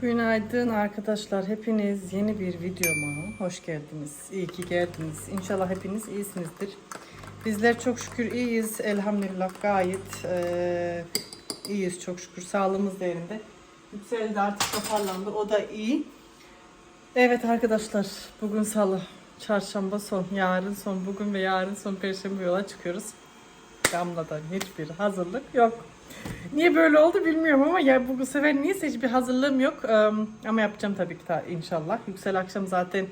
Günaydın arkadaşlar. Hepiniz yeni bir videoma hoş geldiniz. İyi ki geldiniz. İnşallah hepiniz iyisinizdir. Bizler çok şükür iyiyiz. Elhamdülillah gayet eee, iyiyiz çok şükür. Sağlığımız da yerinde. Yükseldi artık toparlandı. O da iyi. Evet arkadaşlar. Bugün salı. Çarşamba son. Yarın son. Bugün ve yarın son. Perşembe yola çıkıyoruz. Gamla'dan hiçbir hazırlık yok. Niye böyle oldu bilmiyorum ama ya bu sefer niyeyse hiçbir hazırlığım yok. Eee, ama yapacağım tabii ki ta, inşallah. Yüksel akşam zaten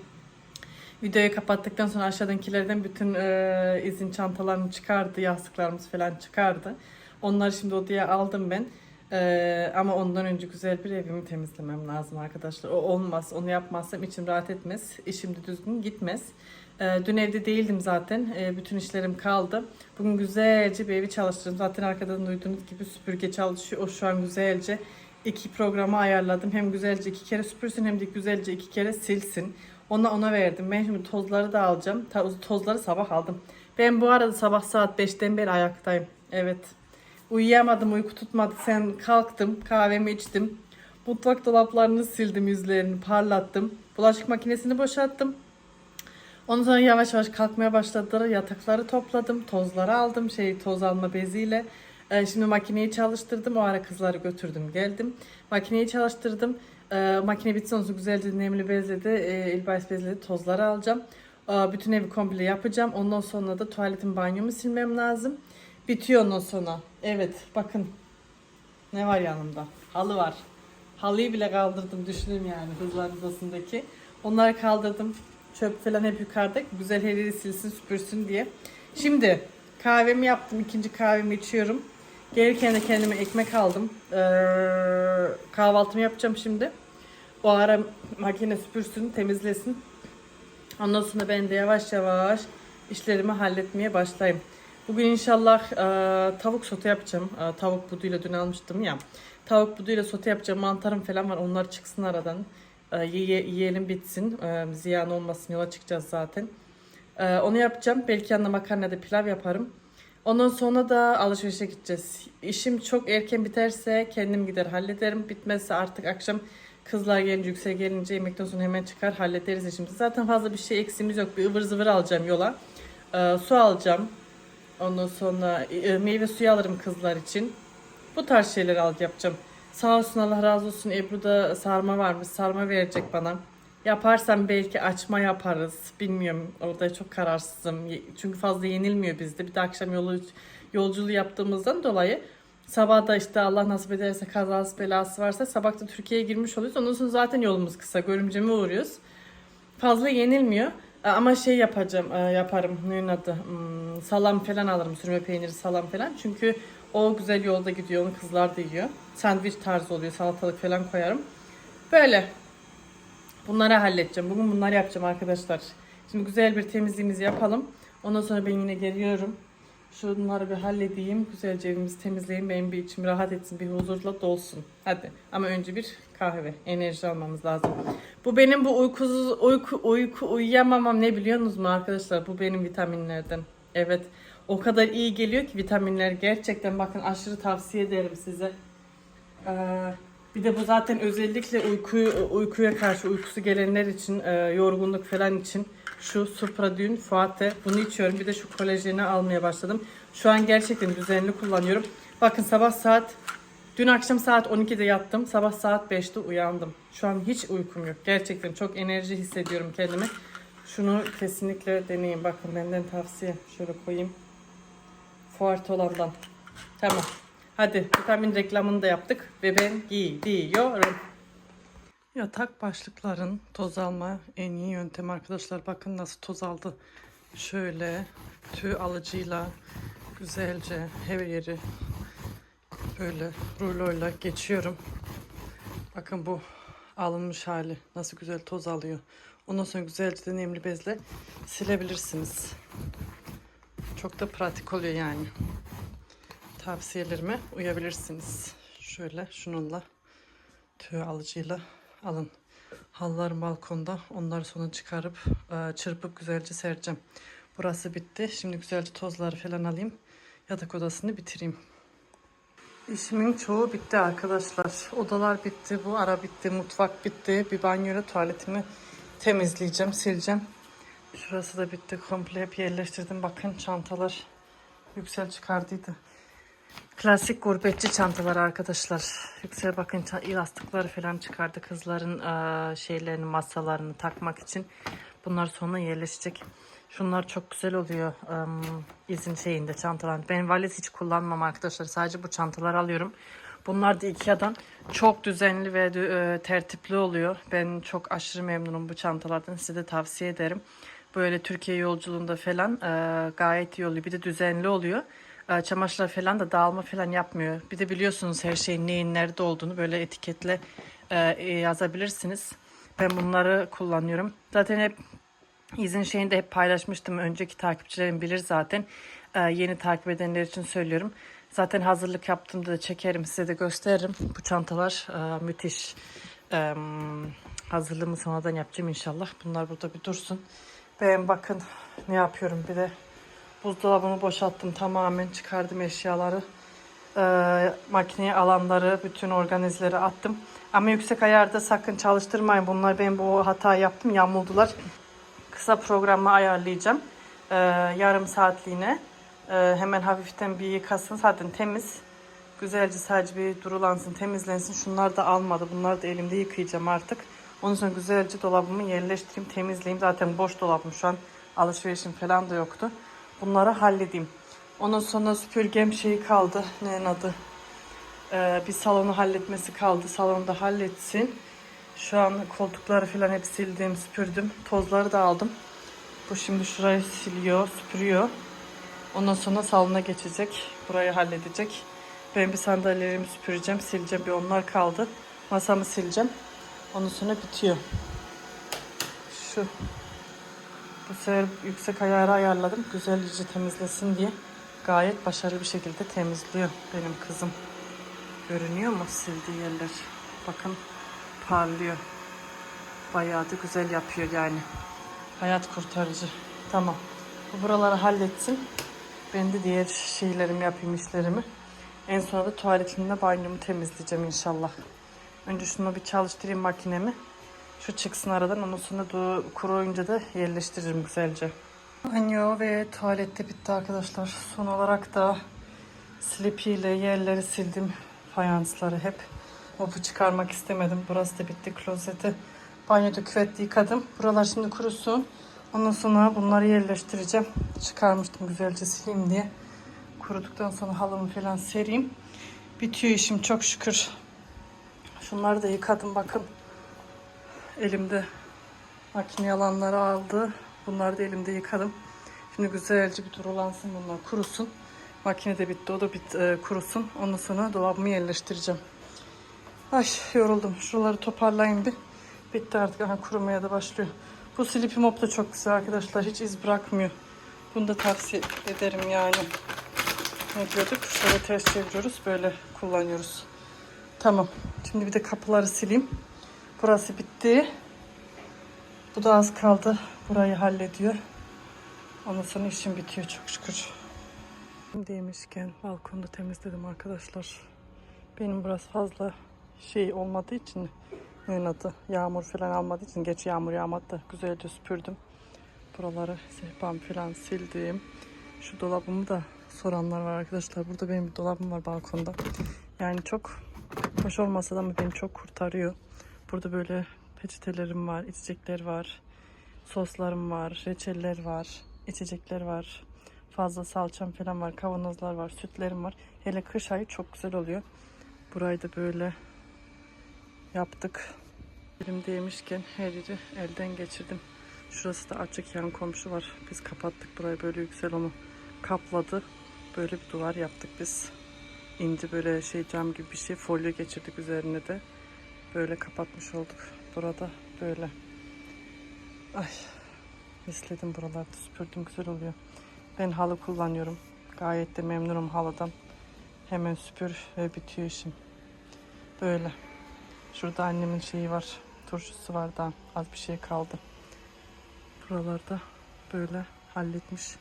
videoyu kapattıktan sonra aşağıdakilerden bütün eee, izin çantalarını çıkardı. Yastıklarımız falan çıkardı. Onları şimdi odaya aldım ben. Eee, ama ondan önce güzel bir evimi temizlemem lazım arkadaşlar. O olmaz. Onu yapmazsam içim rahat etmez. İşim de düzgün gitmez. Eee, dün evde değildim zaten. Eee, bütün işlerim kaldı. Bugün güzelce bir evi çalıştırdım. Zaten arkadan duyduğunuz gibi süpürge çalışıyor. O şu an güzelce iki programı ayarladım. Hem güzelce iki kere süpürsün hem de güzelce iki kere silsin. Ona ona verdim. Ben şimdi tozları da alacağım. Toz- Tozları sabah aldım. Ben bu arada sabah saat 5'ten beri ayaktayım. Evet. Uyuyamadım, uyku tutmadı. Sen kalktım, kahvemi içtim. Mutfak dolaplarını sildim, yüzlerini parlattım. Bulaşık makinesini boşalttım. Ondan sonra yavaş yavaş kalkmaya başladılar. Yatakları topladım, tozları aldım şey toz alma beziyle. Ee, şimdi makineyi çalıştırdım. O ara kızları götürdüm, geldim. Makineyi çalıştırdım. Ee, makine bitsin sonra güzelce nemli bezle de e, elbise bezle de tozları alacağım. Ee, bütün evi komple yapacağım. Ondan sonra da tuvaletin banyomu silmem lazım. Bitiyor ondan sonra. Evet bakın ne var yanımda? Halı var. Halıyı bile kaldırdım düşünün yani hızlar odasındaki. Onları kaldırdım. Çöp falan hep yukarıda. Güzel her silsin süpürsün diye. Şimdi kahvemi yaptım. ikinci kahvemi içiyorum. Gelirken de kendime ekmek aldım. Ee, kahvaltımı yapacağım şimdi. O ara makine süpürsün, temizlesin. Ondan sonra ben de yavaş yavaş işlerimi halletmeye başlayayım. Bugün inşallah e, tavuk sote yapacağım. E, tavuk buduyla dün almıştım ya. Tavuk buduyla sote yapacağım. Mantarım falan var. Onlar çıksın aradan. E, yiye- yiyelim bitsin. E, ziyan olmasın. Yola çıkacağız zaten. E, onu yapacağım. Belki yanına makarna da pilav yaparım. Ondan sonra da alışverişe gideceğiz. İşim çok erken biterse kendim gider hallederim. Bitmezse artık akşam kızlar gelince yüksel gelince yemekten sonra hemen çıkar hallederiz işimizi. Zaten fazla bir şey eksiğimiz yok. Bir ıvır zıvır alacağım yola. E, su alacağım. Ondan sonra e, meyve suyu alırım kızlar için. Bu tarz şeyler al yapacağım. Sağ olsun Allah razı olsun Ebru da sarma varmış. Sarma verecek bana. Yaparsam belki açma yaparız. Bilmiyorum. Orada çok kararsızım. Çünkü fazla yenilmiyor bizde. Bir de akşam yolu yolculuğu yaptığımızdan dolayı sabah da işte Allah nasip ederse kazası belası varsa sabah da Türkiye'ye girmiş oluyoruz. Ondan sonra zaten yolumuz kısa. Görümceme uğruyoruz. Fazla yenilmiyor. E, Ama şey yapacağım, e, yaparım. Neyin adı? Hmm, salam falan alırım. Sürme peyniri, salam falan. Çünkü o güzel yolda gidiyor. Onu kızlar da yiyor. Sandviç tarzı oluyor. Salatalık falan koyarım. Böyle. Bunları halledeceğim. Bugün bunları yapacağım arkadaşlar. Şimdi güzel bir temizliğimizi yapalım. Ondan sonra ben yine geliyorum. Şunları bir halledeyim. Güzelce evimizi temizleyeyim. Benim bir içim rahat etsin. Bir huzurla dolsun. Hadi. Ama önce bir kahve. Enerji almamız lazım. Bu benim bu uykusuz uyku uyku uyuyamamam ne biliyorsunuz mu arkadaşlar? Bu benim vitaminlerden. Evet. O kadar iyi geliyor ki vitaminler gerçekten bakın aşırı tavsiye ederim size. Ee, bir de bu zaten özellikle uykuyu, uykuya karşı uykusu gelenler için, e, yorgunluk falan için şu Supradyn Fuate bunu içiyorum. Bir de şu kolajeni almaya başladım. Şu an gerçekten düzenli kullanıyorum. Bakın sabah saat, dün akşam saat 12'de yattım. Sabah saat 5'te uyandım. Şu an hiç uykum yok. Gerçekten çok enerji hissediyorum kendimi. Şunu kesinlikle deneyin. Bakın benden tavsiye. Şöyle koyayım. Fuarte olandan. Tamam. Hadi vitamin reklamını da yaptık ve ben gidiyorum. Yatak başlıkların toz alma en iyi yöntem arkadaşlar. Bakın nasıl toz aldı. Şöyle tüy alıcıyla güzelce her yeri böyle ruloyla geçiyorum. Bakın bu alınmış hali nasıl güzel toz alıyor. Ondan sonra güzelce de nemli bezle silebilirsiniz. Çok da pratik oluyor yani tavsiyelerime uyabilirsiniz. Şöyle şununla tüy alıcıyla alın. Hallar balkonda. Onları sonra çıkarıp e, çırpıp güzelce sereceğim. Burası bitti. Şimdi güzelce tozları falan alayım. Yatak odasını bitireyim. İşimin çoğu bitti arkadaşlar. Odalar bitti, bu ara bitti, mutfak bitti. Bir banyoyla tuvaletimi temizleyeceğim, sileceğim. Şurası da bitti. Komple hep yerleştirdim. Bakın çantalar Yüksel çıkardıydı. Klasik gurbetçi çantalar arkadaşlar. Yüksel bakın yastıkları falan çıkardı. Kızların eee, şeylerini, masalarını takmak için. Bunlar sonra yerleşecek. Şunlar çok güzel oluyor em, izin şeyinde çantalar. Ben valiz hiç kullanmam arkadaşlar. Sadece bu çantaları alıyorum. Bunlar da Ikea'dan çok düzenli ve e, tertipli oluyor. Ben çok aşırı memnunum bu çantalardan. Size de tavsiye ederim. Böyle Türkiye yolculuğunda falan e, gayet iyi oluyor. Bir de düzenli oluyor. E, çamaşırlar falan da dağılma falan yapmıyor. Bir de biliyorsunuz her şeyin neyin nerede olduğunu böyle etiketle e, e, yazabilirsiniz. Ben bunları kullanıyorum. Zaten hep İzin şeyini de hep paylaşmıştım. Önceki takipçilerim bilir zaten. Yeni takip edenler için söylüyorum. Zaten hazırlık yaptığımda da çekerim size de gösteririm. Bu çantalar müthiş. Hazırlığımı sonradan yapacağım inşallah. Bunlar burada bir dursun. Ben bakın ne yapıyorum bir de buzdolabını boşalttım tamamen çıkardım eşyaları. Ee, makineye alanları, bütün organizleri attım. Ama yüksek ayarda sakın çalıştırmayın. Bunlar ben bu hata yaptım, yamuldular kısa programı ayarlayacağım. Ee, yarım saatliğine. Ee, hemen hafiften bir yıkasın. Zaten temiz. Güzelce sadece bir durulansın, temizlensin. Şunlar da almadı. Bunları da elimde yıkayacağım artık. Ondan sonra güzelce dolabımı yerleştireyim, temizleyeyim. Zaten boş dolabım şu an. Alışverişim falan da yoktu. Bunları halledeyim. Ondan sonra süpürgem şeyi kaldı. Ne adı? Ee, bir salonu halletmesi kaldı. Salonu da halletsin. Şu an koltukları falan hep sildim, süpürdüm. Tozları da aldım. Bu şimdi şurayı siliyor, süpürüyor. Ondan sonra salona geçecek. Burayı halledecek. Ben bir sandalyelerimi süpüreceğim, sileceğim. Bir onlar kaldı. Masamı sileceğim. Ondan sonra bitiyor. Şu. Bu sefer yüksek ayarı ayarladım. Güzelce temizlesin diye. Gayet başarılı bir şekilde temizliyor benim kızım. Görünüyor mu sildiği yerler? Bakın parlıyor. Bayağı da güzel yapıyor yani. Hayat kurtarıcı. Tamam. Bu buraları halletsin. Ben de diğer şeylerimi yapayım işlerimi. En sonra da tuvaletimle banyomu temizleyeceğim inşallah. Önce şunu bir çalıştırayım makinemi. Şu çıksın aradan ondan sonra kuruyunca da yerleştiririm güzelce. Banyo ve tuvalette bitti arkadaşlar. Son olarak da Sleepy ile yerleri sildim. Fayansları hep. Mopu çıkarmak istemedim. Burası da bitti. Klozeti banyoda küvette yıkadım. Buralar şimdi kurusun. Ondan sonra bunları yerleştireceğim. Çıkarmıştım güzelce sileyim diye. Kuruduktan sonra halımı falan sereyim. Bitiyor işim çok şükür. Şunları da yıkadım bakın. Elimde makine alanları aldı. Bunları da elimde yıkadım. Şimdi güzelce bir durulansın bunlar kurusun. Makine de bitti o da bit, e, kurusun. Ondan sonra dolabımı yerleştireceğim. Ay yoruldum. Şuraları toparlayayım bir. Bitti artık. Aha, kurumaya da başlıyor. Bu Sleepy Mop da çok güzel arkadaşlar. Hiç iz bırakmıyor. Bunu da tavsiye ederim yani. Ne diyorduk? Şöyle ters çeviriyoruz. Böyle kullanıyoruz. Tamam. Şimdi bir de kapıları sileyim. Burası bitti. Bu da az kaldı. Burayı hallediyor. Ondan sonra işim bitiyor çok şükür. Demişken balkonda temizledim arkadaşlar. Benim burası fazla şey olmadığı için ne adı yağmur falan almadığı için geç yağmur yağmadı da güzelce süpürdüm. Buraları sehpam falan sildim. Şu dolabımı da soranlar var arkadaşlar. Burada benim bir dolabım var balkonda. Yani çok hoş olmasa da ama beni çok kurtarıyor. Burada böyle peçetelerim var, içecekler var, soslarım var, reçeller var, içecekler var. Fazla salçam falan var, kavanozlar var, sütlerim var. Hele kış ayı çok güzel oluyor. Burayı da böyle yaptık. Elimdeymişken her yeri elden geçirdim. Şurası da açık yan komşu var. Biz kapattık burayı böyle yüksel onu kapladı. Böyle bir duvar yaptık biz. İnce böyle şey cam gibi bir şey folyo geçirdik üzerine de. Böyle kapatmış olduk. Burada böyle. Ay misledim buralarda süpürdüm güzel oluyor. Ben halı kullanıyorum. Gayet de memnunum halıdan. Hemen süpür ve bitiyor işim. Böyle. Şurada annemin şeyi var. Turşusu var da az bir şey kaldı. Buralarda böyle halletmiş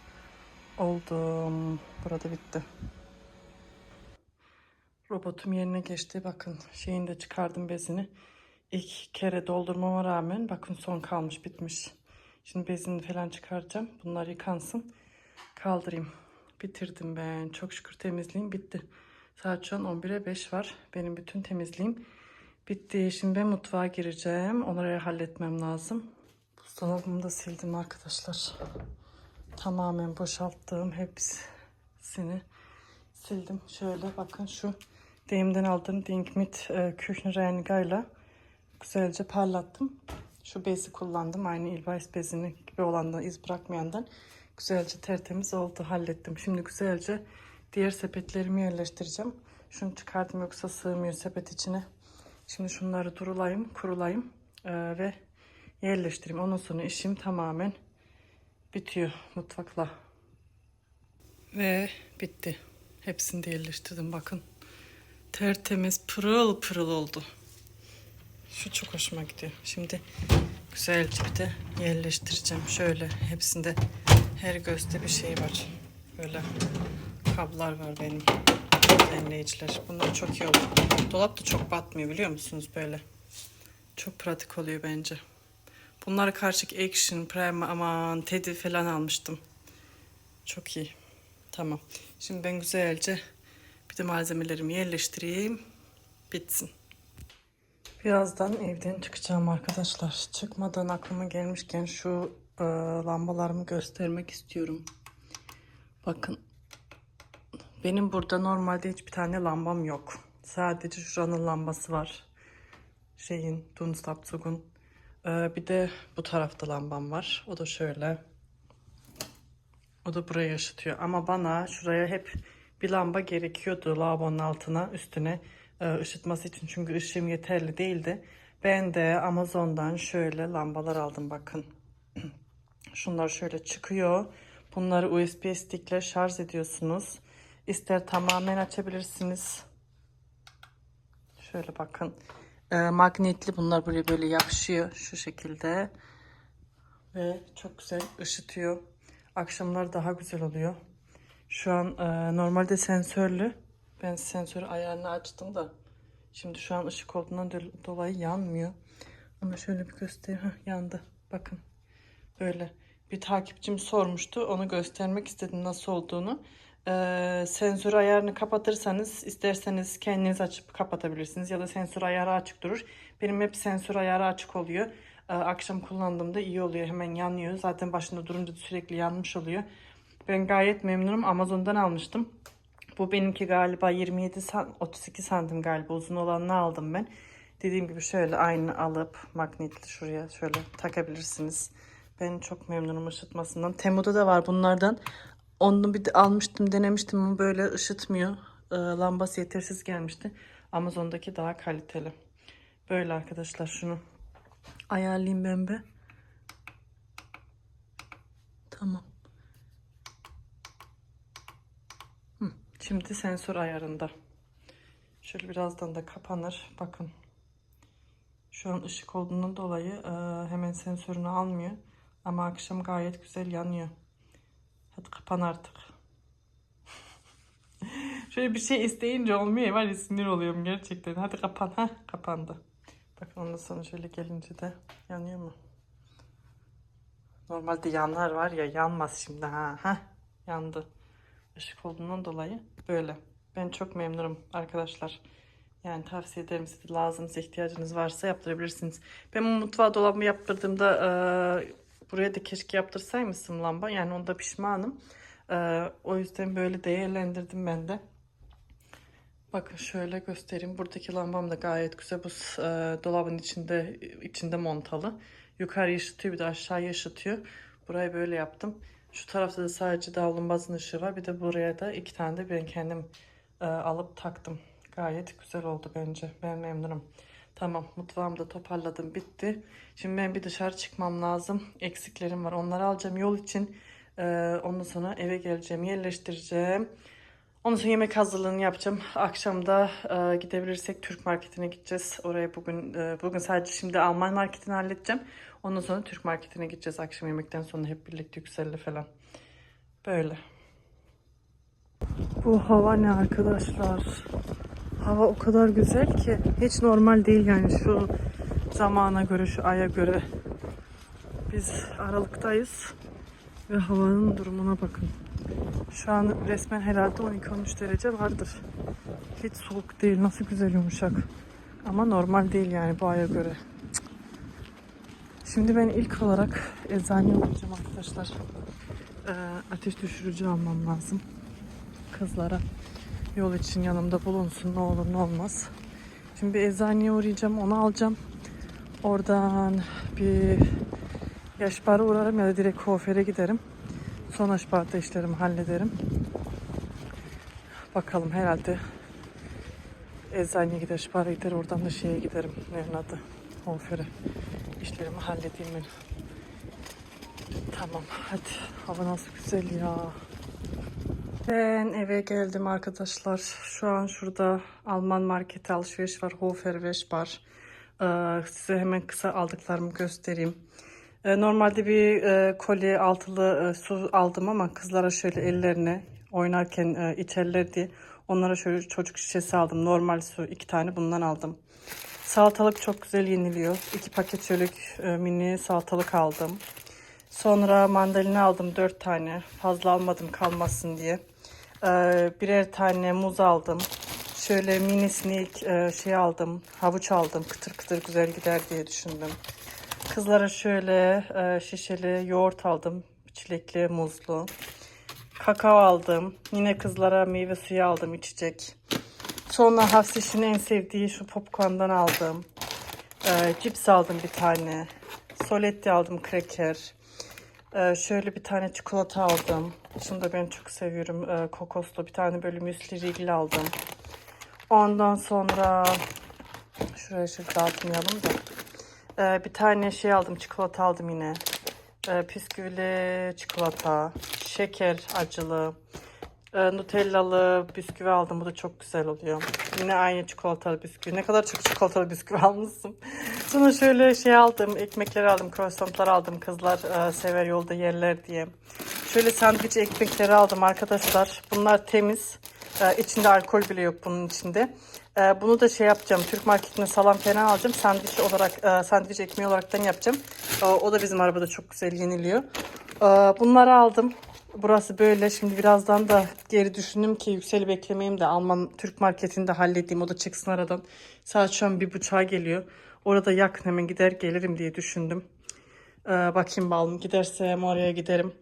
oldum. Burada bitti. Robotum yerine geçti. Bakın şeyini de çıkardım bezini. İlk kere doldurmama rağmen bakın son kalmış bitmiş. Şimdi bezini falan çıkaracağım. Bunlar yıkansın. Kaldırayım. Bitirdim ben. Çok şükür temizliğim bitti. Saat şu an 11'e 5 var. Benim bütün temizliğim bitti. Şimdi ben mutfağa gireceğim. Onları halletmem lazım. Buzdolabımı da sildim arkadaşlar. Tamamen boşalttım hepsini sildim. Şöyle bakın şu deyimden aldığım Dinkmit e, Küchenreinigayla güzelce parlattım. Şu bezi kullandım. Aynı Ilbais bezini gibi olandan iz bırakmayandan. Güzelce tertemiz oldu. Hallettim. Şimdi güzelce diğer sepetlerimi yerleştireceğim. Şunu çıkardım yoksa sığmıyor sepet içine. Şimdi şunları durulayım, kurulayım e, ve yerleştireyim. Ondan sonra işim tamamen bitiyor mutfakla. Ve bitti. Hepsini de yerleştirdim bakın. Tertemiz pırıl pırıl oldu. Şu çok hoşuma gidiyor. Şimdi güzelce bir de yerleştireceğim. Şöyle hepsinde her gözde bir şey var. Böyle kablar var benim dinleyiciler. Bunlar çok iyi oldu. Dolap da çok batmıyor biliyor musunuz böyle. Çok pratik oluyor bence. Bunları karşı Action, Prime, aman Teddy falan almıştım. Çok iyi. Tamam. Şimdi ben güzelce bir de malzemelerimi yerleştireyim. Bitsin. Birazdan evden çıkacağım arkadaşlar. Çıkmadan aklıma gelmişken şu e, lambalarımı göstermek istiyorum. Bakın. Benim burada normalde hiçbir tane lambam yok. Sadece şuranın lambası var. Şeyin, Dunstabzug'un. E, bir de bu tarafta lambam var. O da şöyle. O da buraya ışıtıyor. Ama bana şuraya hep bir lamba gerekiyordu lavabonun altına, üstüne e, ışıtması için. Çünkü ışığım yeterli değildi. Ben de Amazon'dan şöyle lambalar aldım bakın. Şunlar şöyle çıkıyor. Bunları USB stickle şarj ediyorsunuz. İster tamamen açabilirsiniz. Şöyle bakın. E, magnetli bunlar buraya böyle yapışıyor şu şekilde. Ve çok güzel ışıtıyor. Akşamlar daha güzel oluyor. Şu an e, normalde sensörlü. Ben sensör ayarını açtım da. Şimdi şu an ışık olduğundan do- dolayı yanmıyor. Ama şöyle bir göstereyim. Heh, yandı. Bakın. Böyle. Bir takipçim sormuştu. Onu göstermek istedim nasıl olduğunu. E, sensör ayarını kapatırsanız isterseniz kendiniz açıp kapatabilirsiniz. Ya da sensör ayarı açık durur. Benim hep sensör ayarı açık oluyor. E, akşam kullandığımda iyi oluyor. Hemen yanıyor. Zaten başında durunca sürekli yanmış oluyor. Ben gayet memnunum. Amazon'dan almıştım. Bu benimki galiba 27 san 32 santim galiba uzun olanını aldım ben. Dediğim gibi şöyle aynı alıp magnetli şuraya şöyle takabilirsiniz. Ben çok memnunum ışıtmasından. Temu'da da var bunlardan. Onu bir de almıştım denemiştim ama böyle ışıtmıyor. Ee, lambası yetersiz gelmişti. Amazon'daki daha kaliteli. Böyle arkadaşlar şunu ayarlayayım ben bir. Tamam. Şimdi sensör ayarında. Şöyle birazdan da kapanır. Bakın. Şu an ışık olduğundan dolayı e, hemen sensörünü almıyor. Ama akşam gayet güzel yanıyor. Hadi kapan artık. Şöyle bir şey isteyince olmuyor var ya sinir oluyorum gerçekten. Hadi kapan. ha kapandı. Bakın ondan sonra şöyle gelince de yanıyor mu? Normalde yanlar var ya yanmaz şimdi ha. ha yandı. Işık olduğundan dolayı böyle. Ben çok memnunum arkadaşlar. Yani tavsiye ederim size lazımsa ihtiyacınız varsa yaptırabilirsiniz. Ben mutfağa dolabımı yaptırdığımda e, buraya da keşke yaptırsaymışım lamba. Yani onda pişmanım. E, o yüzden böyle değerlendirdim ben de. Bakın şöyle göstereyim. Buradaki lambam da gayet güzel. Bu e, dolabın içinde içinde montalı. Yukarı ışıtıyor bir de aşağıya ışıtıyor. Burayı böyle yaptım. Şu tarafta da sadece davlumbazın ışığı var. Bir de buraya da iki tane de ben kendim e, alıp taktım. Gayet güzel oldu bence. Ben memnunum. Tamam mutfağımı da toparladım bitti. Şimdi ben bir dışarı çıkmam lazım. Eksiklerim var. Onları alacağım yol için. E, ondan sonra eve geleceğim yerleştireceğim. Ondan sonra yemek hazırlığını yapacağım. Akşamda e, gidebilirsek Türk marketine gideceğiz. Oraya bugün e, bugün sadece şimdi Alman marketini halledeceğim. Ondan sonra Türk marketine gideceğiz akşam yemekten sonra hep birlikte Yüksel'le falan. Böyle. Bu hava ne arkadaşlar? Hava o kadar güzel ki hiç normal değil yani şu zamana göre şu aya göre. Biz Aralık'tayız ve havanın durumuna bakın. Şu an resmen herhalde 12-13 derece vardır. Hiç soğuk değil. Nasıl güzel yumuşak. Ama normal değil yani bu aya göre. Şimdi ben ilk olarak eczaneye uğrayacağım arkadaşlar. Ee, ateş düşürücü almam lazım. Kızlara. Yol için yanımda bulunsun ne olur ne olmaz. Şimdi bir eczaneye uğrayacağım onu alacağım. Oradan bir yaş bara uğrarım ya da direkt kuaföre giderim. Son aşparta işlerimi hallederim. Bakalım herhalde eczaneye gider, şpara gider. Oradan da şeye giderim. Ne adı? Kuaföre. İşlerimi halledeyim ben. Tamam hadi. Hava nasıl güzel ya. Ben eve geldim arkadaşlar. Şu an şurada Alman markete alışveriş var. Hofer ve Spar. Ee, size hemen kısa aldıklarımı göstereyim. Ee, normalde bir e, kolye altılı e, su aldım ama kızlara şöyle ellerine oynarken e, içerler diye onlara şöyle çocuk şişesi aldım. Normal su iki tane bundan aldım. Salatalık çok güzel yeniliyor. İki paket şöyle e, mini salatalık aldım. Sonra mandalina aldım dört tane. Fazla almadım kalmasın diye. Birer tane muz aldım. Şöyle minisini ilk, e, şey aldım. Havuç aldım. Kıtır kıtır güzel gider diye düşündüm. Kızlara şöyle e, şişeli yoğurt aldım. Çilekli, muzlu. Kakao aldım. Yine kızlara meyve suyu aldım içecek. Sonra Hafsiş'in en sevdiği şu popcorn'dan aldım. Ee, cips aldım bir tane. Soletti aldım kreker. Ee, şöyle bir tane çikolata aldım. Şunu da ben çok seviyorum. Ee, kokoslu bir tane böyle müsli rigli aldım. Ondan sonra şuraya şöyle dağıtmayalım da. Ee, bir tane şey aldım. Çikolata aldım yine. Ee, bisküvili çikolata. Şeker acılı. Ee, Nutellalı bisküvi aldım. Bu da çok güzel oluyor. Yine aynı çikolatalı bisküvi. Ne kadar çok çikolatalı bisküvi almışsın. Sonra şöyle şey aldım. Ekmekler aldım. Croissantlar aldım. Kızlar e, sever yolda yerler diye. Şöyle sandviç ekmekleri aldım arkadaşlar. Bunlar temiz. E, içinde alkol bile yok bunun içinde. E, bunu da şey yapacağım. Türk marketinde salam falan alacağım. Sandviç olarak, e, sandviç ekmeği olaraktan yapacağım. E, o da bizim arabada çok güzel yeniliyor. E, bunları aldım. Burası böyle. Şimdi birazdan da geri düşündüm ki yükseli beklemeyeyim de Alman Türk marketinde halledeyim. O da çıksın aradan. Saat şu an bir buçuğa geliyor. Orada yakın hemen gider gelirim diye düşündüm. Ee, bakayım balım gidersem oraya giderim.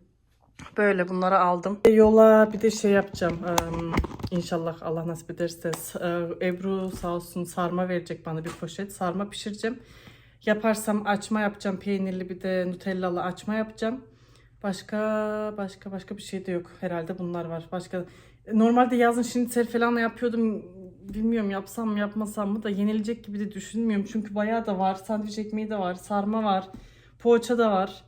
Böyle bunları aldım. Yola bir de şey yapacağım. Ee, inşallah Allah nasip ederse. Ee, Ebru sağ olsun sarma verecek bana bir poşet. Sarma pişireceğim. Yaparsam açma yapacağım. Peynirli bir de nutellalı açma yapacağım. Başka başka başka bir şey de yok. Herhalde bunlar var. Başka normalde yazın şinitsel falan yapıyordum. Bilmiyorum yapsam mı yapmasam mı da yenilecek gibi de düşünmüyorum. Çünkü bayağı da var. Sandviç ekmeği de var. Sarma var. Poğaça da var.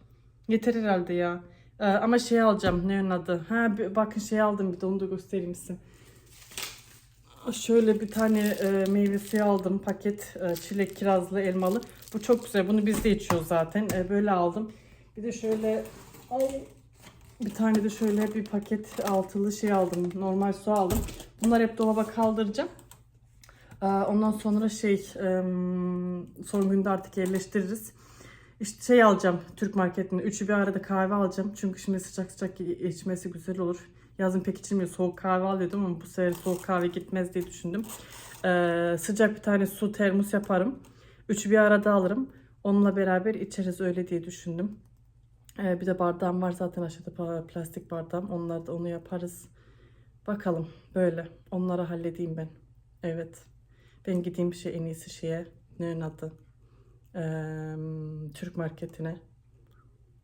Yeter herhalde ya. Ee, ama şey alacağım. Ne onun adı? Ha bir- bakın şey aldım bir de onu da göstereyim size. Şöyle bir tane e, meyve suyu aldım. Paket e, çilek, kirazlı, elmalı. Bu çok güzel. Bunu biz de içiyoruz zaten. E, böyle aldım. Bir de şöyle ay, bir tane de şöyle bir paket altılı şey aldım. Normal su aldım. Bunları hep dolaba kaldıracağım. Ee, Ondan sonra şey em, son günde artık yerleştiririz. İşte şey alacağım Türk marketinde. Üçü bir arada kahve alacağım. Çünkü şimdi sıcak sıcak içmesi güzel olur. Yazın pek içilmiyor. Soğuk kahve alıyordum ama bu sefer soğuk kahve gitmez diye düşündüm. Ee, sıcak bir tane su termos yaparım. Üçü bir arada alırım. Onunla beraber içeriz öyle diye düşündüm. Ee, bir de bardağım var zaten aşağıda plastik bardağım. Onlar da onu yaparız. Bakalım böyle. Onları halledeyim ben. Evet. Ben gideyim bir şey en iyisi şeye. Ne adı? Ee, Türk marketine.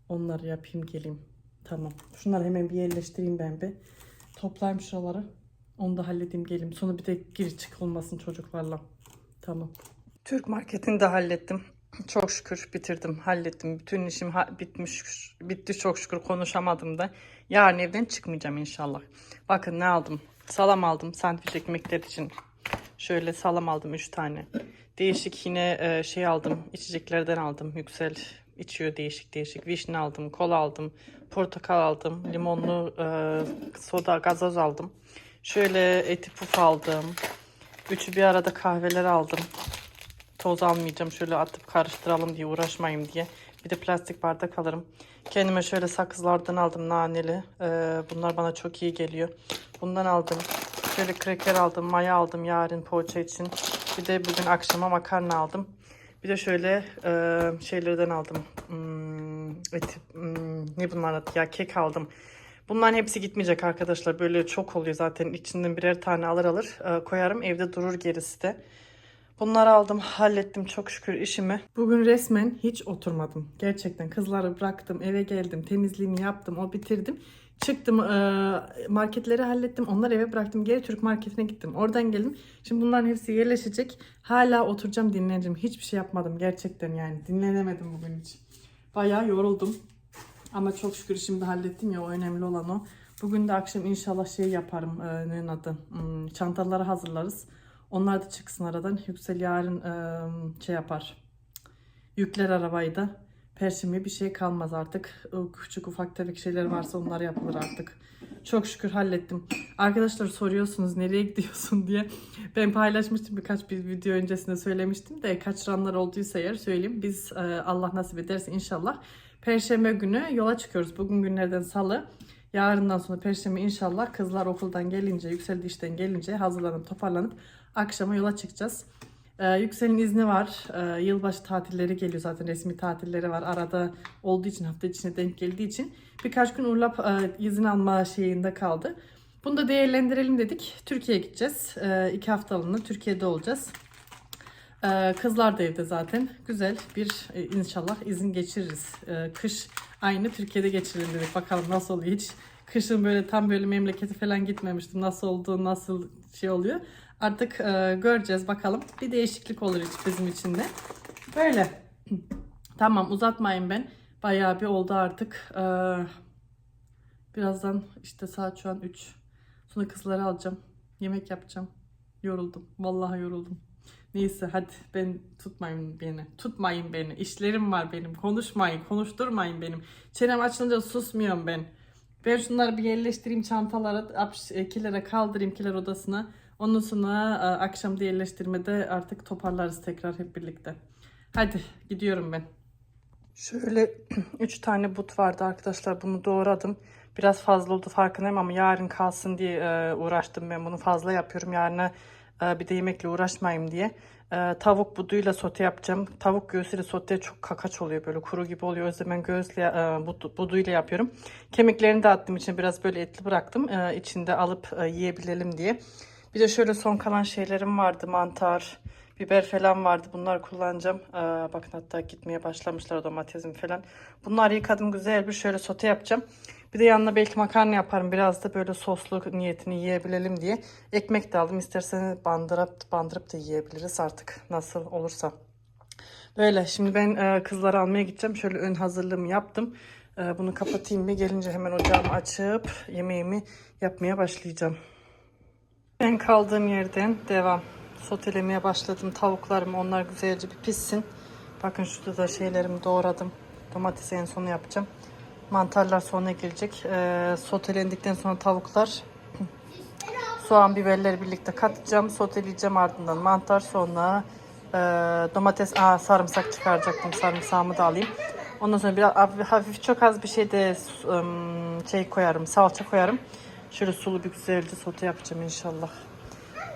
Onları yapayım geleyim. Tamam. Şunları hemen bir yerleştireyim ben bir. Toplayayım şuraları. Onu da halledeyim geleyim. Sonra bir de gir çık olmasın çocuklarla. Tamam. Türk marketini de hallettim. Çok şükür bitirdim, hallettim. Bütün işim ha- bitmiş, bitti çok şükür konuşamadım da. Yarın evden çıkmayacağım inşallah. Bakın ne aldım. Salam aldım sandviç ekmekler için. Şöyle salam aldım 3 tane. Değişik yine e, şey aldım. içeceklerden aldım. Yüksel içiyor değişik değişik. Vişne aldım, kola aldım, portakal aldım, limonlu e, soda, gazoz aldım. Şöyle eti puf aldım. Üçü bir arada kahveler aldım. Toz almayacağım. Şöyle atıp karıştıralım diye uğraşmayayım diye. Bir de plastik bardak alırım. Kendime şöyle sakızlardan aldım naneli. Ee, bunlar bana çok iyi geliyor. Bundan aldım. Şöyle kreker aldım. Maya aldım yarın poğaça için. Bir de bugün akşama makarna aldım. Bir de şöyle e, şeylerden aldım. Hmm, et, hmm, ne bunlar adı ya kek aldım. Bunların hepsi gitmeyecek arkadaşlar. Böyle çok oluyor zaten. İçinden birer tane alır alır e, koyarım. Evde durur gerisi de. Bunları aldım, hallettim çok şükür işimi. Bugün resmen hiç oturmadım. Gerçekten kızları bıraktım, eve geldim, temizliğimi yaptım, o bitirdim. Çıktım, e, marketleri hallettim, onları eve bıraktım. Geri Türk marketine gittim. Oradan geldim. Şimdi bunların hepsi yerleşecek. Hala oturacağım, dinleneceğim. Hiçbir şey yapmadım gerçekten yani. Dinlenemedim bugün hiç. Bayağı yoruldum. Ama çok şükür şimdi hallettim ya o önemli olan o. Bugün de akşam inşallah şey yaparım. E, ne adı? Hmm, çantaları hazırlarız. Onlar da çıksın aradan. Yüksel yarın e, şey yapar. Yükler arabayı da. Perşembe bir şey kalmaz artık. Küçük ufak tefek şeyler varsa onlar yapılır artık. Çok şükür hallettim. Arkadaşlar soruyorsunuz nereye gidiyorsun diye. Ben paylaşmıştım birkaç bir video öncesinde söylemiştim de kaçıranlar olduysa eğer söyleyeyim. Biz e, Allah nasip ederse inşallah Perşembe günü yola çıkıyoruz. Bugün günlerden salı. Yarından sonra perşembe inşallah kızlar okuldan gelince, Yüksel'de işten gelince hazırlanıp toparlanıp akşama yola çıkacağız. Ee, Yüksel'in izni var. Ee, yılbaşı tatilleri geliyor zaten resmi tatilleri var. Arada olduğu için hafta içine denk geldiği için birkaç gün Urlap e, izin alma şeyinde kaldı. Bunu da değerlendirelim dedik. Türkiye'ye gideceğiz. Ee, iki haftalığına Türkiye'de olacağız. Ee, kızlar da evde zaten. Güzel bir e, inşallah izin geçiririz. Ee, kış aynı Türkiye'de geçirelim dedik. Bakalım nasıl oluyor hiç. Kışın böyle tam böyle memleketi falan gitmemiştim. Nasıl olduğu, nasıl şey oluyor. Artık e, göreceğiz bakalım. Bir değişiklik olur hiç bizim için de. Böyle. tamam uzatmayın ben. Bayağı bir oldu artık. Ee, birazdan işte saat şu an 3. Sonra kızları alacağım. Yemek yapacağım. Yoruldum. Vallahi yoruldum. Neyse hadi ben tutmayın beni. Tutmayın beni. İşlerim var benim. Konuşmayın. Konuşturmayın benim. Çenem açılınca susmuyorum ben. Ben şunları bir yerleştireyim çantalara. apş- e, Kilere kaldırayım kiler odasına. Ondan sonra e, akşam da yerleştirmede artık toparlarız tekrar hep birlikte. Hadi gidiyorum ben. Şöyle 3 tane but vardı arkadaşlar. Bunu doğradım. Biraz fazla oldu farkındayım ama yarın kalsın diye e, uğraştım ben. Bunu fazla yapıyorum. Yarına e, bir de yemekle uğraşmayayım diye. Tavuk buduyla sote yapacağım. Tavuk göğsüyle sote çok kakaç oluyor böyle kuru gibi oluyor. O yüzden ben göğüsle budu, buduyla yapıyorum. Kemiklerini de attım içine biraz böyle etli bıraktım. İçinde alıp yiyebilelim diye. Bir de şöyle son kalan şeylerim vardı. Mantar, biber falan vardı. Bunları kullanacağım. Ee, bakın hatta gitmeye başlamışlar domatesim falan. Bunları yıkadım güzel bir şöyle sote yapacağım. Bir de yanına belki makarna yaparım. Biraz da böyle soslu niyetini yiyebilelim diye. Ekmek de aldım. İsterseniz bandırıp, bandırıp da yiyebiliriz artık nasıl olursa. Böyle şimdi ben e, kızları almaya gideceğim. Şöyle ön hazırlığımı yaptım. E, bunu kapatayım bir gelince hemen ocağımı açıp yemeğimi yapmaya başlayacağım. Ben kaldığım yerden devam. Sotelemeye başladım tavuklarımı. Onlar güzelce bir pişsin. Bakın şurada da şeylerimi doğradım. Domatesi en sonu yapacağım. Mantarlar sonra gelecek. Ee, sotelendikten sonra tavuklar soğan biberleri birlikte katacağım. Soteleyeceğim ardından mantar sonra e, domates aa, sarımsak çıkaracaktım. Sarımsağımı da alayım. Ondan sonra biraz hafif, çok az bir şey de şey koyarım. Salça koyarım. Şöyle sulu bir güzelce sote yapacağım inşallah.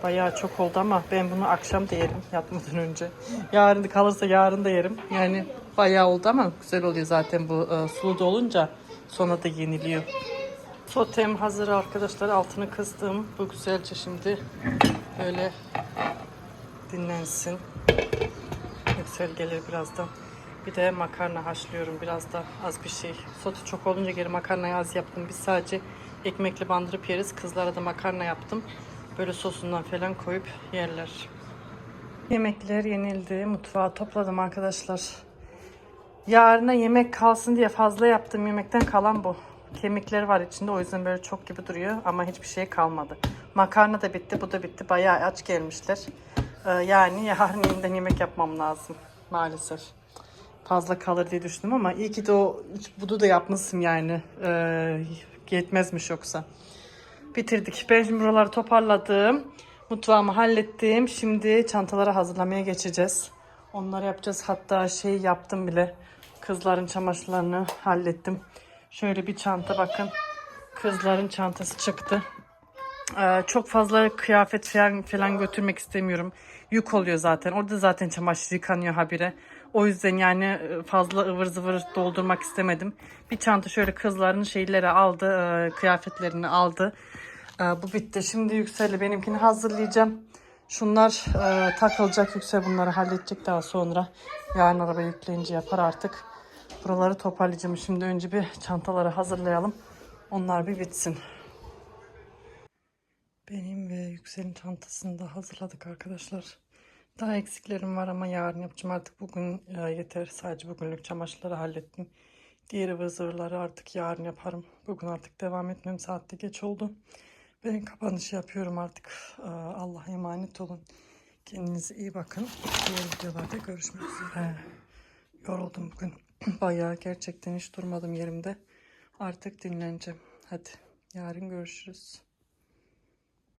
Bayağı çok oldu ama ben bunu akşam da yerim yatmadan önce. Yarın kalırsa yarın da yerim. Yani bayağı oldu ama güzel oluyor zaten bu e, sulu da olunca sonra da yeniliyor. Sotem hazır arkadaşlar. Altını kıstım. Bu güzelce şimdi böyle dinlensin. Yüksel gelir birazdan. Bir de makarna haşlıyorum. Biraz da az bir şey. Sotu çok olunca geri makarnayı az yaptım. Biz sadece ekmekle bandırıp yeriz. Kızlara da makarna yaptım. Böyle sosundan falan koyup yerler. Yemekler yenildi. Mutfağı topladım arkadaşlar. Yarına yemek kalsın diye fazla yaptığım yemekten kalan bu. Kemikleri var içinde o yüzden böyle çok gibi duruyor ama hiçbir şey kalmadı. Makarna da bitti, bu da bitti. Bayağı aç gelmişler. Ee, yani yarın yeniden yemek yapmam lazım maalesef. Fazla kalır diye düşündüm ama iyi ki de o budu da yapmışsın yani. Ee, yetmezmiş yoksa. Bitirdik. Ben şimdi buraları toparladım. Mutfağımı hallettim. Şimdi çantaları hazırlamaya geçeceğiz. Onları yapacağız. Hatta şey yaptım bile. Kızların çamaşırlarını hallettim. Şöyle bir çanta bakın. Kızların çantası çıktı. Ee, çok fazla kıyafet falan, falan götürmek istemiyorum. Yük oluyor zaten. Orada zaten çamaşır yıkanıyor habire. O yüzden yani e, fazla ıvır zıvır doldurmak istemedim. Bir çanta şöyle kızların şeyleri aldı, e, kıyafetlerini aldı. E, bu bitti. Şimdi Yüksel'le benimkini hazırlayacağım. Şunlar takılacak. Yüksel bunları halledecek daha sonra. Yarın araba yükleyince yapar artık. Buraları toparlayacağım. Şimdi önce bir çantaları hazırlayalım. Onlar bir bitsin. Benim ve Yüksel'in çantasını da hazırladık arkadaşlar. Daha eksiklerim var ama yarın yapacağım. Artık bugün e, yeter. Sadece bugünlük çamaşırları hallettim. Diğer ıvır artık yarın yaparım. Bugün artık devam etmem. Saatte geç oldu. Ben kapanışı yapıyorum artık. E, Allah'a emanet olun. Kendinize iyi bakın. Diğer videolarda görüşmek üzere. Yoruldum bugün. Bayağı gerçekten hiç durmadım yerimde. Artık dinleneceğim. Hadi yarın görüşürüz.